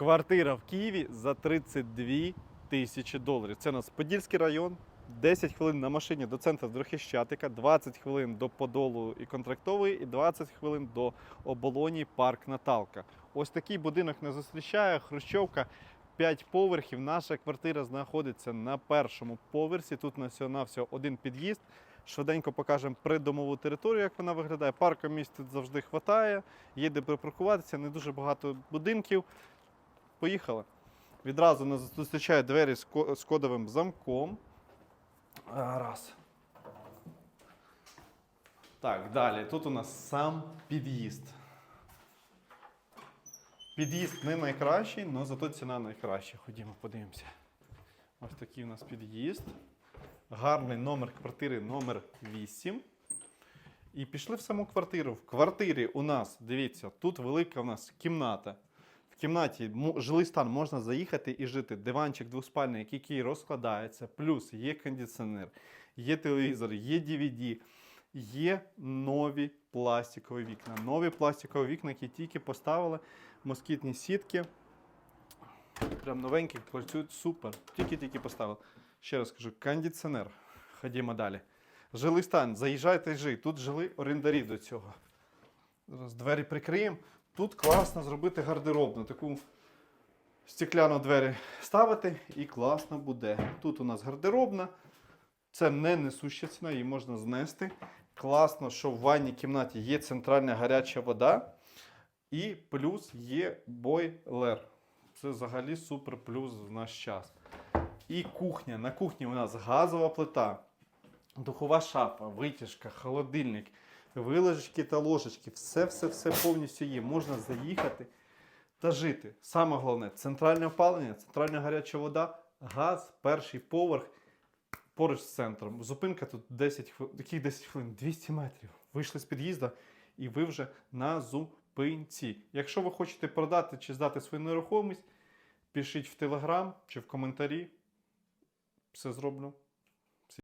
Квартира в Києві за 32 тисячі доларів. Це у нас Подільський район. 10 хвилин на машині до центру до Хрещатика, 20 хвилин до Подолу і Контрактової, і 20 хвилин до оболоні парк Наталка. Ось такий будинок нас зустрічає. Хрущовка 5 поверхів. Наша квартира знаходиться на першому поверсі. Тут на всього один під'їзд. Швиденько покажемо придомову територію, як вона виглядає. Парку місць тут завжди вистачає. Є де припаркуватися, не дуже багато будинків. Поїхали. Відразу нас зустрічають двері з кодовим замком. Раз. Так, далі. Тут у нас сам під'їзд. Під'їзд не найкращий, але зато ціна найкраща. Ходімо, подивимося. Ось такий у нас під'їзд. Гарний номер квартири номер 8. І пішли в саму квартиру. В квартирі у нас, дивіться, тут велика у нас кімната. Кімнаті жилий стан можна заїхати і жити. Диванчик двоспальний, який розкладається, плюс є кондиціонер, є телевізор, є DVD, є нові пластикові вікна. Нові пластикові вікна, які тільки поставили, москітні сітки. Прям новенькі, працюють супер. Тільки-тільки поставили. Ще раз кажу, кондиціонер. Ходімо далі. Жилий стан, заїжджайте і жий. Тут жили орендарі до цього. Зараз двері прикриємо. Тут класно зробити гардеробну. Таку стекляну двері ставити і класно буде. Тут у нас гардеробна. Це не несуща ціна, її можна знести. Класно, що в ванній кімнаті є центральна гаряча вода. І плюс є бойлер. Це взагалі супер плюс в наш час. І кухня. На кухні у нас газова плита, духова шафа, витяжка, холодильник, вилежечки та ложечки. Все-все-все повністю є. Можна заїхати та жити. Саме головне центральне опалення, центральна гаряча вода, газ, перший поверх поруч з центром. Зупинка тут 10 хвилин, яких 10 хвилин, 200 метрів. Вийшли з під'їзду і ви вже на зупинці. Якщо ви хочете продати чи здати свою нерухомість, пишіть в Телеграм чи в коментарі. Все зроблю